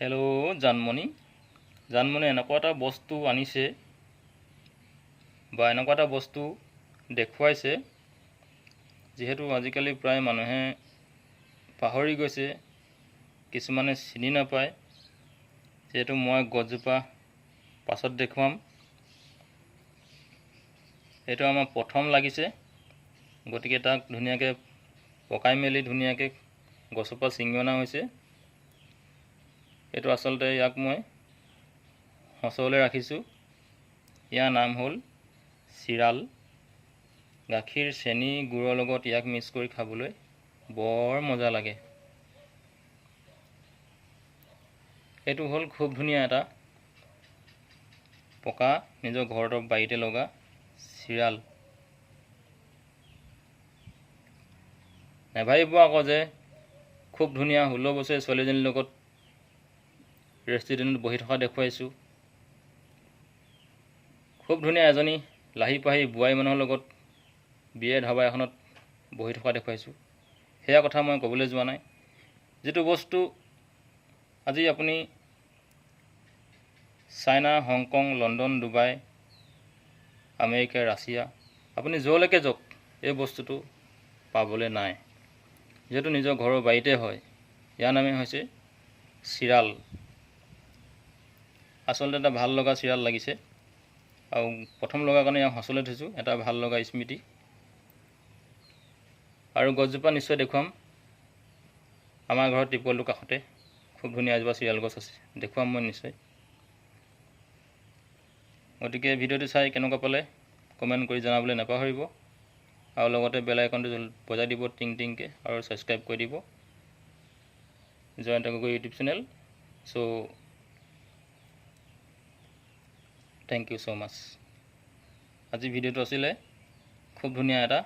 Hello Janmoni Janmoni এনেকুৱা এটা বস্তু আনিছে বা এনেকুৱা এটা বস্তু দেখুৱাইছে যিহেতু আজিকালি প্ৰায় মানুহে পাহৰি গৈছে কিছুমানে চিনি নাপায় যিহেতু মই গছজোপা পাছত দেখুৱাম এইটো আমাৰ প্ৰথম লাগিছে গতিকে তাক ধুনীয়াকৈ পকাই মেলি ধুনীয়াকৈ গছৰ পৰা ছিঙি অনা হৈছে এইটো আচলতে ইয়াক মই সঁচলৈ ৰাখিছোঁ। ইয়াৰ নাম হ'ল চিৰাল। গাখীৰ চেনি গুড়ৰ লগত ইয়াক মিক্স কৰি খাবলৈ বৰ মজা লাগে। এইটো হ'ল খুব ধুনীয়া এটা পকা নিজৰ ঘৰৰ বাৰীতে লগা চিৰাল। নেভাবিব আকৌ যে খুব ধুনীয়া ষোল্ল বছৰীয়া ছোৱালীজনীৰ লগত ৰেষ্টুৰেণ্টত বহি থকা দেখুৱাইছোঁ। খুব ধুনীয়া এজনী লাহি পাহি বোৱাৰী মানুহৰ লগত বিয়ে ধাবা এখনত বহি থকা দেখুৱাইছোঁ। সেয়া কথা মই ক'বলৈ যোৱা নাই। যিটো বস্তু আজি আপুনি China Hong Kong London Dubai America Russia আপুনি য'লৈকে যাওক এই বস্তুটো পাবলৈ নাই। যিহেতু নিজৰ ঘৰৰ বাৰীতে হয়। ইয়াৰ নামেই হৈছে চিৰাল। আচলতে এটা ভাল লগা চিৰাল লাগিছে। আৰু প্ৰথম লগা কাৰণে ইয়াক সঁচলৈ থৈছোঁ এটা ভাল লগা স্মৃতি। আৰু গছজোপা নিশ্চয় দেখুৱাম। আমাৰ ঘৰৰ টিপলটোৰ কাষতে খুব ধুনীয়া এজোপা চিৰিয়াল গছ আছে দেখুৱাম মই নিশ্চয়। গতিকে ভিডিঅ'টো চাই কেনেকুৱা পালে কমেণ্ট কৰি জনাবলৈ নাপাহৰিব। আৰু লগতে বেল আইকনটো বজাই দিব টিং টিংকৈ আৰু ছাবস্ক্ৰাইব কৰি দিব। Jayanta Gogoi YouTube channel. So' thank you so' much আজি ভিডিঅ'টো আছিলে খুব ধুনীয়া এটা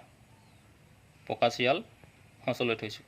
পকা চিয়াল সঁচলৈ থৈছোঁ।